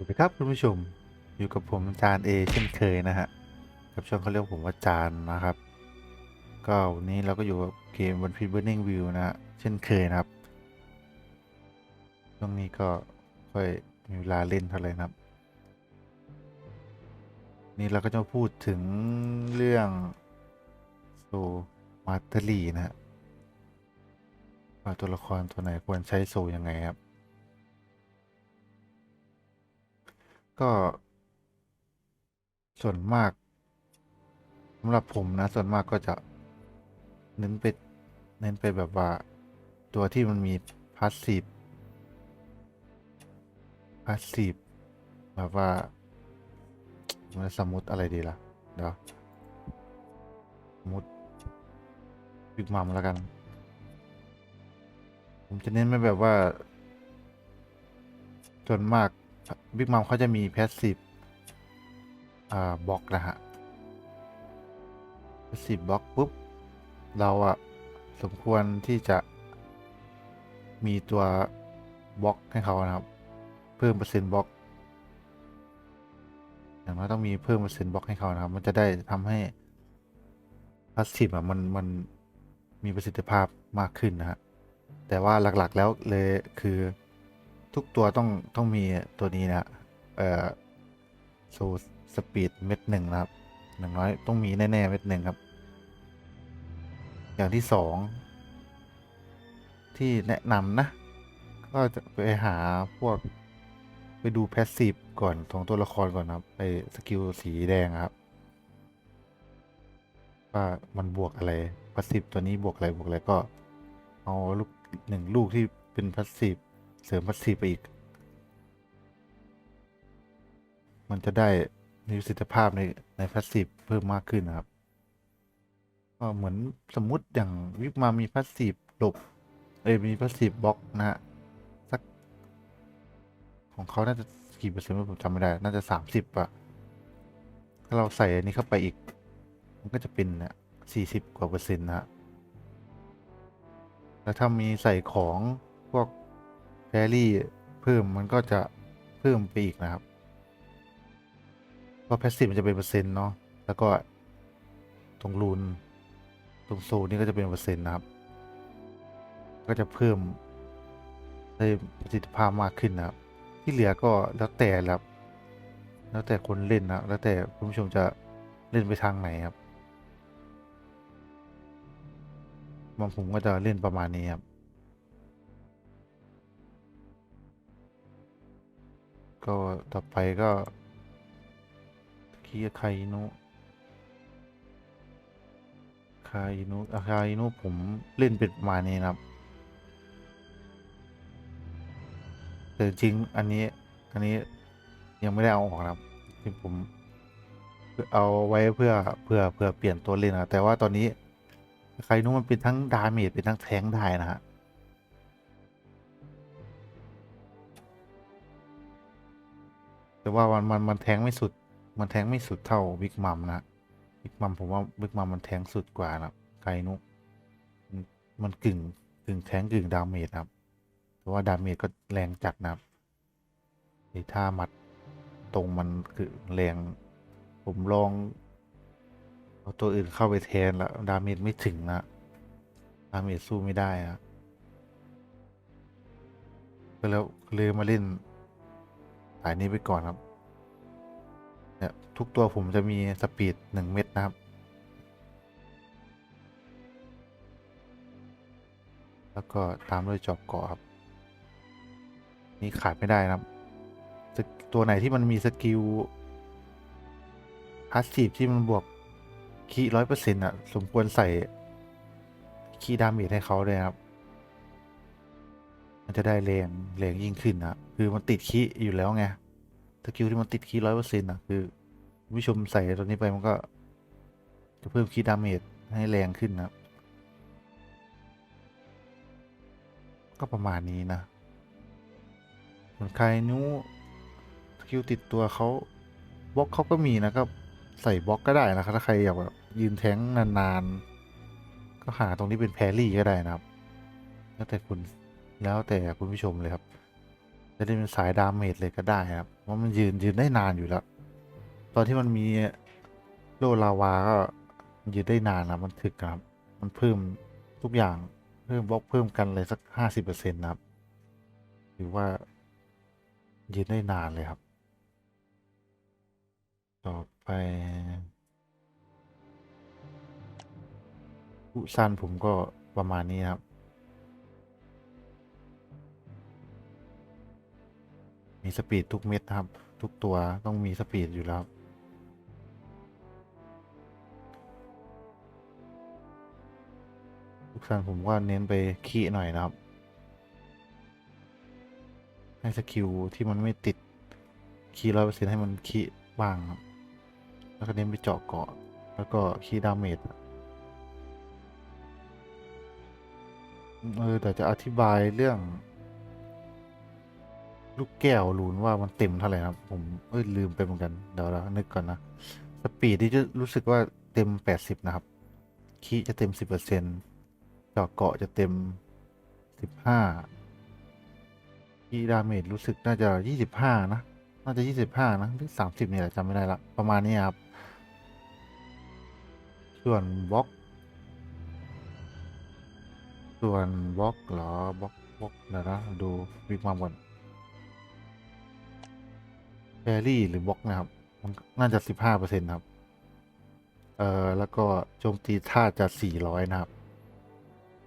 สวัสดีครับคุณผู้ชมอยู่กับผมจานเอเช่นเคยนะฮะกับช่องเขาเรียกผมว่าจานนะครับ ก็วันนี้เราก็อยู่กับเกม One Piece Burning View นะฮะเช่นเคยนะครับช่วงนี้ก็ค่อยมีเวลาเล่นเท่าไหร่นะครับ นี่เราก็จะมาพูดถึงเรื่องโซมาเตอรี่นะฮะว่าตัวละครตัวไหนควรใช้โซยังไงครับ ก็ ส่วนมากสำหรับผมนะ ส่วนมากก็จะ เน้นไปเน้นไปแบบว่า ตัวที่มันมีพาสซีฟพาสซีฟแบบว่ามันสมมติอะไรดีล่ะ เดี๋ยวสมมติบิ๊กมัมแล้วกัน ผมจะเน้นไปแบบว่า ส่วนมาก บิ๊กมัมเขาจะมีแพสซีฟอ่าบล็อกนะฮะแพสซีฟบล็อกปุ๊บ เราอะสมควรที่จะมีตัวบล็อกให้เขานะครับ เพิ่มเปอร์เซ็นต์บล็อกอย่างน้อยต้องมีเพิ่มเปอร์เซ็นต์บล็อกให้เขานะครับ มันจะได้ทำให้พาสซีฟอะมันมันมีประสิทธิภาพมากขึ้นนะฮะแต่ว่าหลักๆแล้วเลยคือ ทุกตัวต้องต้องมีตัวนี้นะเอ่อโซสปีดเม็ดหนึ่งนะครับอย่างน้อยต้องมีแน่ๆเม็ดหนึ่งครับ อย่างที่สองที่แนะนำนะ ก็จะไปหาพวกไปดูแพสซีฟก่อนของตัวละครก่อนครับไปสกิลสีแดงครับ ว่ามันบวกอะไรพสซีฟตัวนี้บวกอะไรบวกอะไรก็ เอาลูกหนึ่งลูกที่เป็นพสซีฟ เสริมพาสซีไปอีก มันจะได้มีประสิทธิภาพในในพาสซีเพิ่มมากขึ้นนะครับ ก็เหมือนสมมุติอย่างวิกมามีพาสซีหลบเอ้ยมีพาสซีบล็อกนะฮะสัก ของเขาน่าจะกี่เปอร์เซ็นต์ผมจำไม่ได้ น่าจะสามสิบอะถ้าเราใส่อันนี้เข้าไปอีก มันก็จะเป็นเนี่ยสี่สิบกว่าเปอร์เซ็นต์นะฮะแล้วถ้ามีใส่ของพวก แฟรี่เพิ่มมันก็จะเพิ่มไปอีกนะครับเพราะแพสซีฟมันจะเป็นเปอร์เซ็นต์เนาะแล้วก็ตรงรูนตรงโซนนี่ก็จะเป็นเปอร์เซ็นต์นะครับ ก็จะเพิ่มได้ประสิทธิภาพมากขึ้นนะครับ ที่เหลือก็แล้วแต่ละครับ แล้วแต่คนเล่นนะแล้วแต่คุณผู้ชมจะเล่นไปทางไหนครับบางผมก็จะเล่นประมาณนี้ครับ ก็ต่อไปก็คีคาอินุคาอินุอาคาอินุผมเล่นเป็นประมาณนี้นะครับ แต่จริงอันนี้ อันนี้ยังไม่ได้เอาออกนะครับที่ผมเอาไว้เพื่อเพื่อเพื่อเปลี่ยนตัวเล่นนะแต่ว่าตอนนี้ใครนู้มันเป็นทั้งดาเมจเป็นทั้งแทงได้นะฮะ แต่ว่ามันมันมันแทงไม่สุด มันแทงไม่สุดเท่าบิ๊กมัมนะบิ๊กมัมผมว่าบิ๊กมัมมันแทงสุดกว่านะใครนุมันมันกึ่งกึ่งแทงกึ่งดาเมจครับ แต่ว่าดาเมจก็แรงจัดนะครับไอ้ท่ามัดตรงมันคือแรง ผมลองเอาตัวอื่นเข้าไปแทนแล้วดาเมจไม่ถึงนะดาเมจสู้ไม่ได้นะก็แล้วเลยมาเล่นายนี้ไปก่อนครับเนี่ยทุกตัวผมจะมีสปีดหนึ่งเม็ดนะครับ แล้วก็ตามด้วยจอบเกาะครับ นี่ขาดไม่ได้นะครับ ตัวไหนที่มันมีสกิลพาสซีฟที่มันบวกคีร้อยเปอร์เซ็นต์อะ สมควรใส่คีดาเมจให้เขาเลยครับ มันจะได้แรงแรงยิ่งขึ้นนะคือมันติดคีอยู่แล้วไงสกิลที่มันติดคีร้อยเปอร์เซ็นต์อะคือผู้ชมใส่ตัวนี้ไปมันก็ จะเพิ่มคีดาเมจให้แรงขึ้นนะก็ประมาณนี้นะส่วนใครนู้สกิลติดตัวเขาบล็อกเขาก็มีนะครับใส่บล็อกก็ได้นะครับถ้าใครอยากแบบยืนแท้งนานๆ ก็หาตรงนี้เป็นแพรรี่ก็ได้นะครับ แล้วแต่คุณ แล้วแต่คุณผู้ชมเลยครับ จะได้เป็นสายดาเมจเลยก็ได้ครับเพราะมันยืนยืนได้นานอยู่แล้ว ตอนที่มันมีโลลาวาก็ยืนได้นานนะมันถึกครับ มันเพิ่มทุกอย่างเพิ่มบล็อกเพิ่มกันเลยสักห้าสิบเปอร์เซ็นต์นะครับถือว่ายืนได้นานเลยครับ ต่อไปอุซันผมก็ประมาณนี้ครับ มีสปีดทุกเม็ดนะครับ ทุกตัวต้องมีสปีดอยู่แล้วทุกสันผมว่าเน้นไปคีหน่อยนะครับ ให้สกิลที่มันไม่ติดคีร้อยเปอร์เซ็นต์ให้มันคีบ้างครับแล้วก็เน้นไปเจาะเกาะ แล้วก็คีดาเมจเออแต่จะอธิบายเรื่อง ลูกแก้วลูนว่ามันเต็มเท่าไหร่นะครับ ผมเอ้ยลืมไปเหมือนกัน เดี๋ยวเรานึกก่อนนะสปีดที่จะรู้สึกว่าเต็ม 80 นะครับคีจะเต็ม 10%เจาะเกาะจะเต็ม 15คีดาเมจรู้สึกน่าจะ 25 นะ น่าจะ 25 นะหรือ 30 เนี่ยจำไม่ได้ละประมาณนี้ครับ ส่วนบล็อก ส่วนบล็อกเหรอบล็อกบล็อกเดี๋ยวนะดูวิกมาก่อน แครี่หรือบล็อกนะครับ มันน่าจะสิบห้าเปอร์เซ็นต์ครับ เอ่อ แล้วก็โจมตีธาตุจะสี่ร้อยนะครับ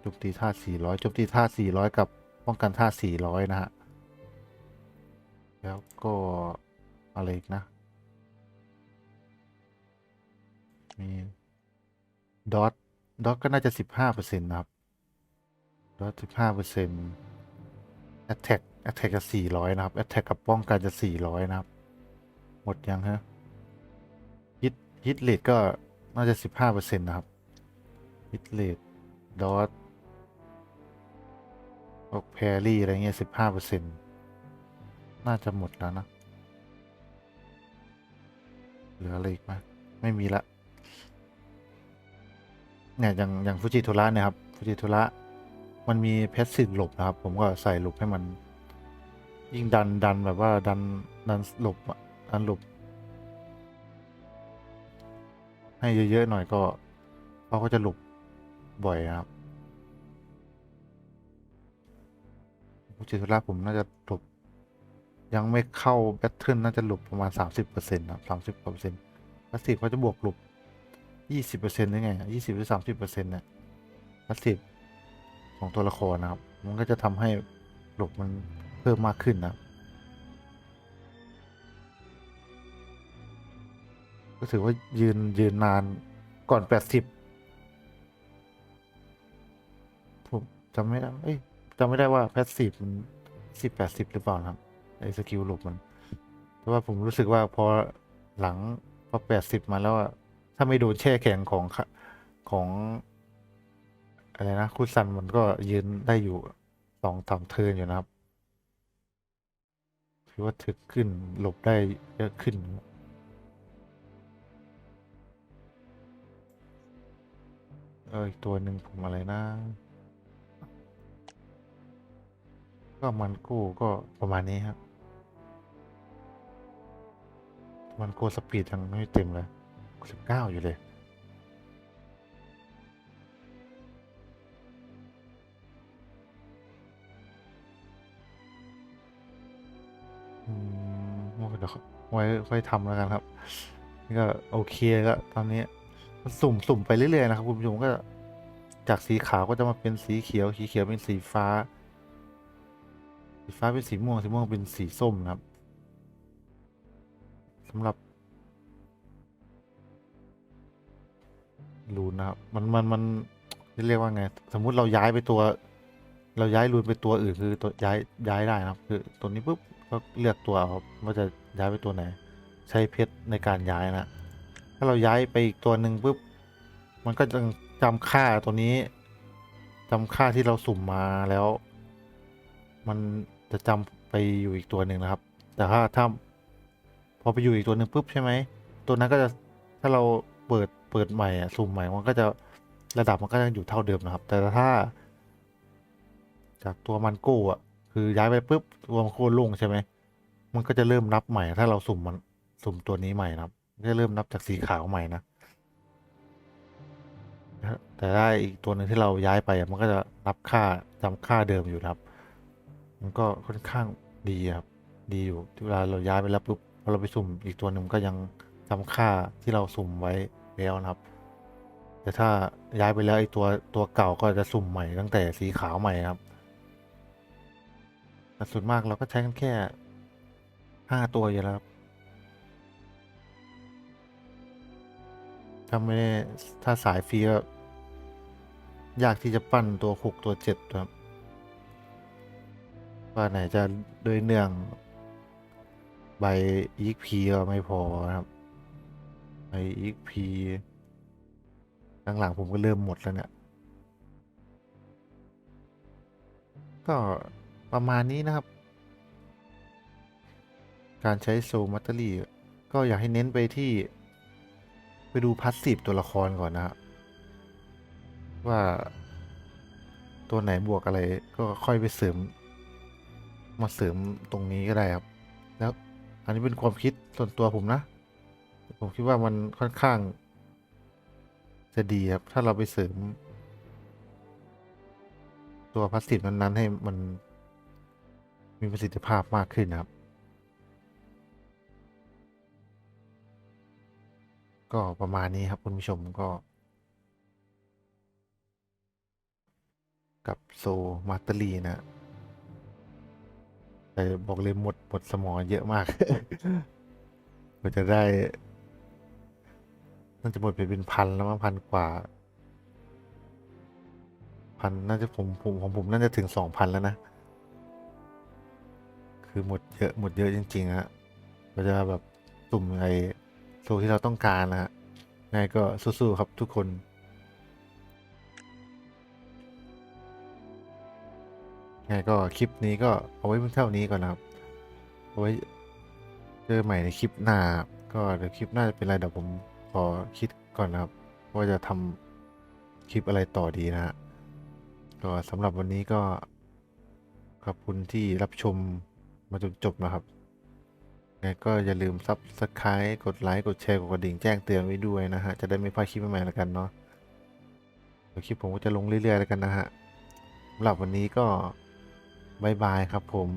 โจมตีธาตุสี่ร้อยโจมตีธาตุสี่ร้อยกับป้องกันธาตุสี่ร้อยนะฮะ แล้วก็อะไรอีกนะ มีดอทดอทก็น่าจะสิบห้าเปอร์เซ็นต์นะครับดอทสิบห้าเปอร์เซ็นต์ attack attack จะสี่ร้อยนะครับ attack กับป้องกันจะสี่ร้อยนะครับ หมดยังฮะฮิตฮิตเลทก็น่าจะสิบห้าเปอร์เซ็นต์นะครับฮิตเลทดอทออกแพรี่ อะไรเงี้ยสิบห้าเปอร์เซ็นต์น่าจะหมดแล้วนะ เหลืออะไรอีกไหมไม่มีละ เนี่ย อย่าง อย่างฟูจิโทระเนี่ยครับฟูจิโทระมันมีเพสิทธิ์หลบนะครับ ผมก็ใส่หลบให้มัน ยิ่งดันดันแบบว่าดัน ดันหลบอะ ดันหลบ ให้เยอะๆหน่อยก็เขาก็จะหลบบ่อยครับฟูจิโทระผมน่าจะหลบ ยังไม่เข้าแบทเทิลน่าจะหลบประมาณสามสิบเปอร์เซ็นต์ครับสามสิบกว่าเปอร์เซ็นต์พาสซีฟเขาจะบวกหลบยี่สิบเปอร์เซ็นต์ได้ไงยี่สิบหรือสามสิบเปอร์เซ็นต์เนี่ยพาสซีฟของตัวละครนะครับ มันก็จะทำให้หลบมันเพิ่มมากขึ้นนะครับ ก็ถือว่ายืนยืนนานก่อนแปดสิบผมจำไม่ได้ เอ้ยจำไม่ได้ว่าแพสซีฟมันสิบแปดสิบหรือเปล่านะครับไอ้สกิลหลบมันเพราะว่าผมรู้สึกว่าพอหลังพอแปดสิบมาแล้วอะถ้าไม่โดนแช่แข็งของของอะไรนะคุซันมันก็ยืนได้อยู่สองสามเทินอยู่นะครับ ถือว่าถึกขึ้นหลบได้เยอะขึ้น อออีกตัวหนึ่งผมอะไรนะ ก็มันกู้ก็ประมาณนี้ครับ มันโกสปีดยังไม่เต็มเลยสิบเก้าอยู่เลยอืมเดี๋ยวไว้ค่อยทำแล้วกันครับนี่ก็โอเคก็ตอนนี้ มันสุ่มสุ่มไปเรื่อยๆนะครับคุณผู้ชมก็จากสีขาวก็จะมาเป็นสีเขียว สีเขียวเป็นสีฟ้า สีฟ้าเป็นสีม่วง สีม่วงเป็นสีส้มนะครับสำหรับรูนนะครับ มันมันมันเรียกว่าไง สมมุติเราย้ายไปตัว เราย้ายรูนไปตัวอื่นคือตัวย้ายย้ายได้นะครับ คือตัวนี้ปุ๊บก็เลือกตัวเอาครับว่าจะย้ายไปตัวไหน ใช้เพชรในการย้ายนะาเราย้ายไปอีกตัวหนึ่งปุ๊บ มันก็จะจำค่าตัวนี้จำค่าที่เราสุ่มมาแล้ว มันจะจำไปอยู่อีกตัวหนึ่งนะครับ แต่ถ้าถ้าพอไปอยู่อีกตัวหนึ่งปุ๊บใช่ไหม ตัวนั้นก็จะถ้าเราเปิดเปิดใหม่อะสุ่มใหม่มันก็จะระดับมันก็ยังอยู่เท่าเดิมนะครับ แต่ถ้า จากตัวมันโก้อะคือย้ายไปปุ๊บตัวมันโค่นลงใช่ไหมมันก็จะเริ่มนับใหม่ ถ้าเราสุ่มมันสุ่มตัวนี้ใหม่นะครับก็จะ เริ่มนับจากสีขาวใหม่นะแต่ได้อีกตัวหนึ่งที่เราย้ายไปมันก็จะนับค่าจำค่าเดิมอยู่ครับ มันก็ค่อนข้างดีครับ ดีอยู่ที่เวลาเราย้ายไปแล้วปุ๊บพอเราไปสุ่มอีกตัวหนึ่งก็ยังจำค่าที่เราสุ่มไว้แล้วนะครับ แต่ถ้าย้ายไปแล้วไอ้ตัวตัวเก่าก็จะสุ่มใหม่ตั้งแต่สีขาวใหม่ครับแต่ส่วนมากเราก็ใช้กันแค่ห้าตัวอยู่แล้วครับ ถ้าไม่ได้ถ้าสายฟรีก็ยากที่จะปั้นตัวหกตัวเจ็ดครับ ว่าไหนจะด้วยเนื่อง ใบอีกพีก็ไม่พอนะครับ ใบอีกพีหลังๆผมก็เริ่มหมดแล้วเนี่ย ก็ประมาณนี้นะครับ การใช้โซมัตเตอรี่ ก็อยากให้เน้นไปที่ ไปดูพาสซีฟตัวละครก่อนนะครับว่าตัวไหนบวกอะไรก็ค่อยไปเสริม มาเสริมตรงนี้ก็ได้ครับ แล้วอันนี้เป็นความคิดส่วนตัวผมนะ ผมคิดว่ามันค่อนข้าง จะดีครับ ถ้าเราไปเสริม ตัวพาสซีฟนั้นๆให้มันมีประสิทธิภาพมากขึ้นนะครับ ก็ประมาณนี้ครับ คุณผู้ชมก็ กับโซมาตอรีนะ แต่บอกเลยหมดหมดสมองเยอะมากกว่าจะได้น่าจะหมดไปเป็นพันแล้วมั้งพันกว่า พันน่าจะผมผมของผมน่าจะถึงสองพันแล้วนะ คือหมดเยอะหมดเยอะจริงๆฮะเราจะแบบตุ่มไอ โซที่เราต้องการนะฮะงไงก็สู้ๆครับทุกคนไงก็คลิปนี้ก็เอาไว้เพียงเท่านี้ก่อนนะครับเอาไว้เจอใหม่ในคลิปหน้า ก็เดี๋ยวคลิปหน้าจะเป็นอะไรเดี๋ยวผมขอคิดก่อนนะครับ ว่าจะทำคลิปอะไรต่อดีนะฮะก็สำหรับวันนี้ก็ขอบคุณที่รับชมมาจนจบนะครับ ไงก็อย่าลืมซับสไคร b ์กดไลค์ กดแชร์ กดกระดิ่งแจ้งเตือนไว้ด้วยนะฮะ จะได้ไม่พลาดคลิปใหม่ๆแล้วกันเนาะเดี๋ยวคลิปผมก็จะลงเรื่อยๆแล้วกันนะฮะสำหรับวันนี้ก็บายบายครับผม